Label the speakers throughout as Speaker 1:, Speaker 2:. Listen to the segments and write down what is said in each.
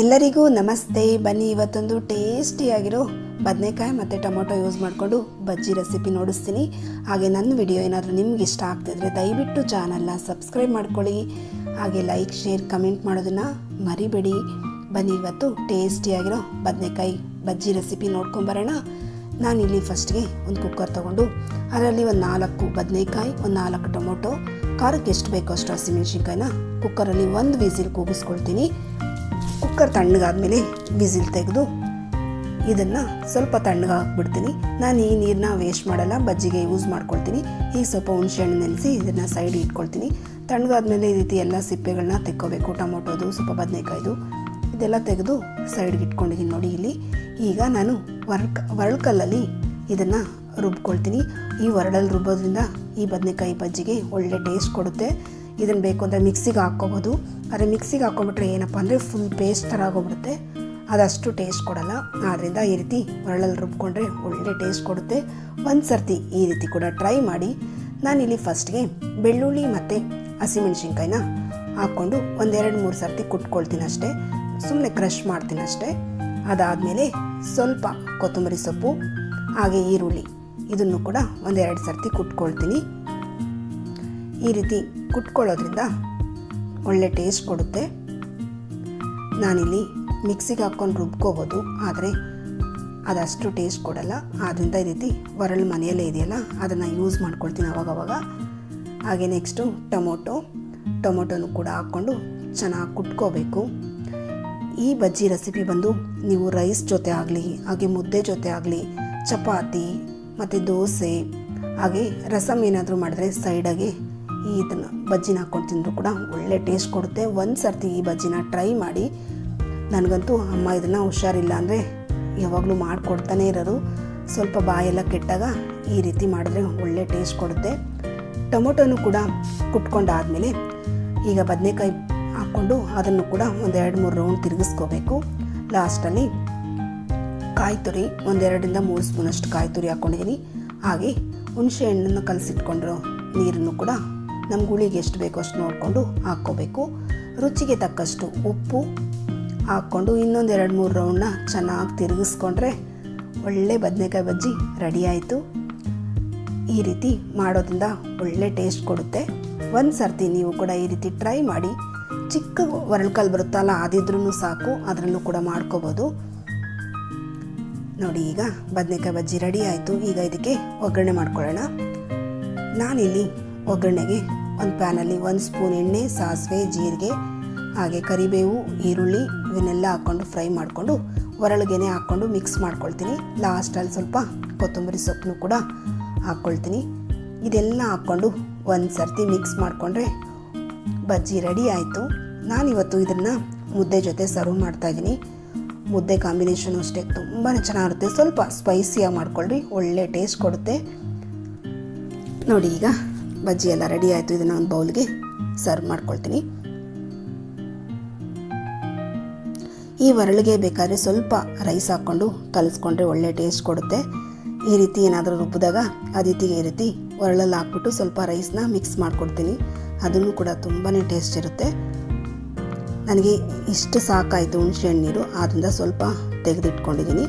Speaker 1: ಎಲ್ಲರಿಗೂ ನಮಸ್ತೆ. ಬನ್ನಿ, ಇವತ್ತೊಂದು ಟೇಸ್ಟಿಯಾಗಿರೋ ಬದನೆಕಾಯಿ ಮತ್ತು ಟೊಮೊಟೊ ಯೂಸ್ ಮಾಡಿಕೊಂಡು ಬಜ್ಜಿ ರೆಸಿಪಿ ನೋಡಿಸ್ತೀನಿ. ಹಾಗೆ ನನ್ನ ವಿಡಿಯೋ ಏನಾದರೂ ನಿಮ್ಗೆ ಇಷ್ಟ ಆಗ್ತಿದ್ರೆ ದಯವಿಟ್ಟು ಚಾನಲ್ನ ಸಬ್ಸ್ಕ್ರೈಬ್ ಮಾಡ್ಕೊಳ್ಳಿ. ಹಾಗೆ ಲೈಕ್, ಶೇರ್, ಕಮೆಂಟ್ ಮಾಡೋದನ್ನು ಮರಿಬೇಡಿ. ಬನ್ನಿ, ಇವತ್ತು ಟೇಸ್ಟಿಯಾಗಿರೋ ಬದನೆಕಾಯಿ ಬಜ್ಜಿ ರೆಸಿಪಿ ನೋಡ್ಕೊಂಬರೋಣ ನಾನಿಲ್ಲಿ ಫಸ್ಟ್ಗೆ ಒಂದು ಕುಕ್ಕರ್ ತೊಗೊಂಡು ಅದರಲ್ಲಿ ಒಂದು ನಾಲ್ಕು ಬದನೆಕಾಯಿ, ಒಂದು ನಾಲ್ಕು ಟೊಮೊಟೊ, ಖಾರಕ್ಕೆ ಎಷ್ಟು ಬೇಕೋ ಅಷ್ಟು ಹಸಿಮೆಣ್ಸಿನ್ಕಾಯಿನ ಕುಕ್ಕರಲ್ಲಿ ಒಂದು ವಿಸಿಲ್ ಕೂಗಿಸ್ಕೊಳ್ತೀನಿ. ಕುಕ್ಕರ್ ತಣ್ಣಗಾದ್ಮೇಲೆ ವಿಸಿಲ್ ತೆಗೆದು ಇದನ್ನು ಸ್ವಲ್ಪ ತಣ್ಣಗೆ ಹಾಕ್ಬಿಡ್ತೀನಿ. ನಾನು ಈ ನೀರನ್ನ ವೇಸ್ಟ್ ಮಾಡಲ್ಲ, ಬಜ್ಜಿಗೆ ಯೂಸ್ ಮಾಡ್ಕೊಳ್ತೀನಿ. ಈಗ ಸ್ವಲ್ಪ ಹುಣಸೆಹಣ್ಣು ನೆನೆಸಿ ಇದನ್ನು ಸೈಡ್ ಇಟ್ಕೊಳ್ತೀನಿ. ತಣ್ಣಗಾದ್ಮೇಲೆ ಈ ರೀತಿ ಎಲ್ಲ ಸಿಪ್ಪೆಗಳನ್ನ ತೆಕ್ಕೋಬೇಕು, ಟೊಮೊಟೊದು, ಸ್ವಲ್ಪ ಬದನೆಕಾಯ್ದು. ಇದೆಲ್ಲ ತೆಗೆದು ಸೈಡ್ಗೆ ಇಟ್ಕೊಂಡಿದ್ದೀನಿ ನೋಡಿ ಇಲ್ಲಿ. ಈಗ ನಾನು ವರ್ಕ್ ವರ್ಳ್ಕಲ್ಲಲ್ಲಿ ಇದನ್ನು ರುಬ್ಕೊಳ್ತೀನಿ. ಈ ಒರಳಲ್ಲಿ ರುಬ್ಬೋದ್ರಿಂದ ಈ ಬದನೆಕಾಯಿ ಬಜ್ಜಿಗೆ ಒಳ್ಳೆ ಟೇಸ್ಟ್ ಕೊಡುತ್ತೆ. ಇದನ್ನು ಬೇಕು ಅಂದರೆ ಮಿಕ್ಸಿಗೆ ಹಾಕ್ಕೋಬೋದು. ಆದರೆ ಮಿಕ್ಸಿಗೆ ಹಾಕ್ಕೊಂಬಿಟ್ರೆ ಏನಪ್ಪ ಅಂದರೆ ಫುಲ್ ಪೇಸ್ಟ್ ಥರ ಆಗೋಗ್ಬಿಡುತ್ತೆ. ಅದಷ್ಟು ಟೇಸ್ಟ್ ಕೊಡಲ್ಲ. ಆದ್ದರಿಂದ ಈ ರೀತಿ ಒರಳಲ್ಲಿ ರುಬ್ಕೊಂಡ್ರೆ ಒಳ್ಳೆ ಟೇಸ್ಟ್ ಕೊಡುತ್ತೆ. ಒಂದು ಸರ್ತಿ ಈ ರೀತಿ ಕೂಡ ಟ್ರೈ ಮಾಡಿ. ನಾನಿಲ್ಲಿ ಫಸ್ಟ್ಗೆ ಬೆಳ್ಳುಳ್ಳಿ ಮತ್ತು ಹಸಿಮೆಣ್ಸಿನ್ಕಾಯಿನ ಹಾಕ್ಕೊಂಡು ಒಂದೆರಡು ಮೂರು ಸರ್ತಿ ಕುಟ್ಕೊಳ್ತೀನಿ ಅಷ್ಟೇ. ಸುಮ್ಮನೆ ಕ್ರಷ್ ಮಾಡ್ತೀನಿ ಅಷ್ಟೇ. ಅದಾದಮೇಲೆ ಸ್ವಲ್ಪ ಕೊತ್ತಂಬರಿ ಸೊಪ್ಪು, ಹಾಗೆ ಈರುಳ್ಳಿ. ಇದನ್ನು ಕೂಡ ಒಂದೆರಡು ಸರ್ತಿ ಕುಟ್ಕೊಳ್ತೀನಿ. ಈ ರೀತಿ ಕುಟ್ಕೊಳ್ಳೋದ್ರಿಂದ ಒಳ್ಳೆ ಟೇಸ್ಟ್ ಕೊಡುತ್ತೆ. ನಾನಿಲ್ಲಿ ಮಿಕ್ಸಿಗೆ ಹಾಕ್ಕೊಂಡು ರುಬ್ಕೋಬೋದು, ಆದರೆ ಅದಷ್ಟು ಟೇಸ್ಟ್ ಕೊಡಲ್ಲ. ಆದ್ದರಿಂದ ಈ ರೀತಿ ಒರಳು ಮನೆಯಲ್ಲೇ ಇದೆಯಲ್ಲ, ಅದನ್ನು ಯೂಸ್ ಮಾಡ್ಕೊಳ್ತೀನಿ ಅವಾಗವಾಗ. ಹಾಗೆ ನೆಕ್ಸ್ಟು ಟೊಮೊಟೊ, ಟೊಮೊಟೊನು ಕೂಡ ಹಾಕ್ಕೊಂಡು ಚೆನ್ನಾಗಿ ಕುಟ್ಕೋಬೇಕು. ಈ ಬಜ್ಜಿ ರೆಸಿಪಿ ಬಂದು ನೀವು ರೈಸ್ ಜೊತೆ ಆಗಲಿ, ಹಾಗೆ ಮುದ್ದೆ ಜೊತೆ ಆಗಲಿ, ಚಪಾತಿ, ಮತ್ತು ದೋಸೆ, ಹಾಗೆ ರಸಮ್ ಏನಾದರೂ ಮಾಡಿದ್ರೆ ಸೈಡಾಗೆ ಈ ಇದನ್ನು ಬಜ್ಜಿನ ಹಾಕ್ಕೊಂಡು ತಿಂದರೂ ಕೂಡ. ಒಳ್ಳೆ ಟೇಸ್ಟ್ ಕೊಡುತ್ತೆ. ಒಂದು ಸರ್ತಿ ಈ ಬಜ್ಜಿನ ಟ್ರೈ ಮಾಡಿ ನನಗಂತೂ ಅಮ್ಮ ಇದನ್ನು ಹುಷಾರಿಲ್ಲ ಅಂದರೆ ಯಾವಾಗಲೂ ಮಾಡಿಕೊಡ್ತಾನೆ ಇರೋರು. ಸ್ವಲ್ಪ ಬಾಯೆಲ್ಲ ಕೆಟ್ಟಾಗ ಈ ರೀತಿ ಮಾಡಿದ್ರೆ ಒಳ್ಳೆ ಟೇಸ್ಟ್ ಕೊಡುತ್ತೆ. ಟೊಮೊಟೊನು ಕೂಡ ಕುಟ್ಕೊಂಡಾದಮೇಲೆ ಈಗ ಬದನೆಕಾಯಿ ಹಾಕ್ಕೊಂಡು ಅದನ್ನು ಕೂಡ ಒಂದು ಎರಡು ಮೂರು ರೌಂಡ್ ತಿರುಗಿಸ್ಕೋಬೇಕು. ಲಾಸ್ಟಲ್ಲಿ ಕಾಯಿ ತುರಿ ಒಂದೆರಡರಿಂದ ಮೂರು ಸ್ಪೂನಷ್ಟು ಕಾಯಿ ತುರಿ ಹಾಕ್ಕೊಂಡಿದ್ದೀನಿ ಹಾಗೆ ಹುಣಸೆ ಹಣ್ಣನ್ನು ಕಲಸಿಟ್ಕೊಂಡಿರೋ ನೀರನ್ನು ಕೂಡ ನಮ್ಮ ಗುಳಿಗೆ ಎಷ್ಟು ಬೇಕೋ ಅಷ್ಟು ನೋಡಿಕೊಂಡು ಹಾಕ್ಕೋಬೇಕು. ರುಚಿಗೆ ತಕ್ಕಷ್ಟು ಉಪ್ಪು ಹಾಕ್ಕೊಂಡು ಇನ್ನೊಂದು ಎರಡು ಮೂರು ರೌಂಡ್ನ ಚೆನ್ನಾಗಿ ತಿರುಗಿಸ್ಕೊಂಡ್ರೆ ಒಳ್ಳೆ ಬದನೆಕಾಯಿ ಬಜ್ಜಿ ರೆಡಿ ಆಯಿತು. ಈ ರೀತಿ ಮಾಡೋದ್ರಿಂದ ಒಳ್ಳೆ ಟೇಸ್ಟ್ ಕೊಡುತ್ತೆ. ಒಂದು ಸರ್ತಿ ನೀವು ಕೂಡ ಈ ರೀತಿ ಟ್ರೈ ಮಾಡಿ. ಚಿಕ್ಕ ಒರಳ್ಕಲ್ ಬರುತ್ತಲ್ಲ ಅದಿದ್ರೂ ಸಾಕು, ಅದರಲ್ಲೂ ಕೂಡ ಮಾಡ್ಕೋಬೋದು. ನೋಡಿ ಈಗ ಬದನೆಕಾಯಿ ಬಜ್ಜಿ ರೆಡಿ ಆಯಿತು. ಈಗ ಇದಕ್ಕೆ ಒಗ್ಗರಣೆ ಮಾಡ್ಕೊಳ್ಳೋಣ. ನಾನಿಲ್ಲಿ ಒಗ್ಗರಣೆಗೆ ಒಂದು ಪ್ಯಾನಲ್ಲಿ ಒಂದು ಸ್ಪೂನ್ ಎಣ್ಣೆ, ಸಾಸಿವೆ, ಜೀರಿಗೆ, ಹಾಗೆ ಕರಿಬೇವು, ಈರುಳ್ಳಿ ಇವನ್ನೆಲ್ಲ ಹಾಕ್ಕೊಂಡು ಫ್ರೈ ಮಾಡಿಕೊಂಡು ಒರಳಿಗೆನೆ ಹಾಕ್ಕೊಂಡು ಮಿಕ್ಸ್ ಮಾಡ್ಕೊಳ್ತೀನಿ. ಲಾಸ್ಟಲ್ಲಿ ಸ್ವಲ್ಪ ಕೊತ್ತಂಬರಿ ಸೊಪ್ಪನ್ನು ಕೂಡ ಹಾಕ್ಕೊಳ್ತೀನಿ ಇದೆಲ್ಲ ಹಾಕ್ಕೊಂಡು ಒಂದು ಸರ್ತಿ ಮಿಕ್ಸ್ ಮಾಡಿಕೊಂಡ್ರೆ ಬಜ್ಜಿ ರೆಡಿ ಆಯಿತು. ನಾನಿವತ್ತು ಇದನ್ನು ಮುದ್ದೆ ಜೊತೆ ಸರ್ವ್ ಮಾಡ್ತಾಯಿದ್ದೀನಿ ಮುದ್ದೆ ಕಾಂಬಿನೇಷನ್ ಅಷ್ಟೇ ತುಂಬಾ ಚೆನ್ನಾಗಿರುತ್ತೆ. ಸ್ವಲ್ಪ ಸ್ಪೈಸಿಯಾಗಿ ಮಾಡ್ಕೊಳ್ರಿ, ಒಳ್ಳೆ ಟೇಸ್ಟ್ ಕೊಡುತ್ತೆ. ನೋಡಿ ಈಗ ಬಜ್ಜಿ ಎಲ್ಲ ರೆಡಿ ಆಯಿತು. ಇದನ್ನು ಒಂದು ಬೌಲ್ಗೆ ಸರ್ವ್ ಮಾಡ್ಕೊಳ್ತೀನಿ. ಈ ಒರಳಿಗೆ ಬೇಕಾದರೆ ಸ್ವಲ್ಪ ರೈಸ್ ಹಾಕ್ಕೊಂಡು ಕಲಿಸ್ಕೊಂಡ್ರೆ ಒಳ್ಳೆ ಟೇಸ್ಟ್ ಕೊಡುತ್ತೆ. ಈ ರೀತಿ ಏನಾದರೂ ರುಬ್ಬಿದಾಗ ಅದಿತಿಗೆ ಈ ರೀತಿ ಒರಳಲ್ಲಿ ಹಾಕ್ಬಿಟ್ಟು ಸ್ವಲ್ಪ ರೈಸ್ನ ಮಿಕ್ಸ್ ಮಾಡಿಕೊಡ್ತೀನಿ. ಅದನ್ನು ಕೂಡ ತುಂಬಾ ಟೇಸ್ಟ್ ಇರುತ್ತೆ. ನನಗೆ ಇಷ್ಟು ಸಾಕಾಯಿತು ಹುಣಸೆ ನೀರು. ಆದ್ದರಿಂದ ಸ್ವಲ್ಪ ತೆಗೆದಿಟ್ಕೊಂಡಿದ್ದೀನಿ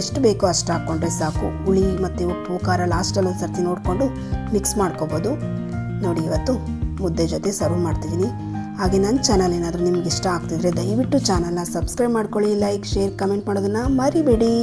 Speaker 1: ಎಷ್ಟು ಬೇಕೋ ಅಷ್ಟು ಹಾಕ್ಕೊಂಡ್ರೆ ಸಾಕು. ಹುಳಿ ಮತ್ತು ಉಪ್ಪು, ಖಾರ ಲಾಸ್ಟಲ್ಲಿ ಒಂದು ಸರ್ತಿ ನೋಡಿಕೊಂಡು ಮಿಕ್ಸ್ ಮಾಡ್ಕೋಬೋದು. ನೋಡಿ, ಇವತ್ತು ಮುದ್ದೆ ಜೊತೆ ಸರ್ವ್ ಮಾಡ್ತಿದ್ದೀನಿ. ಹಾಗೆ ನನ್ನ ಚಾನಲ್ ಏನಾದರೂ ನಿಮ್ಗೆ ಇಷ್ಟ ಆಗ್ತಿದ್ರೆ ದಯವಿಟ್ಟು ಚಾನಲ್ನ ಸಬ್ಸ್ಕ್ರೈಬ್ ಮಾಡ್ಕೊಳ್ಳಿ ಲೈಕ್ ಶೇರ್ ಕಮೆಂಟ್ ಮಾಡೋದನ್ನು ಮರಿಬೇಡಿ.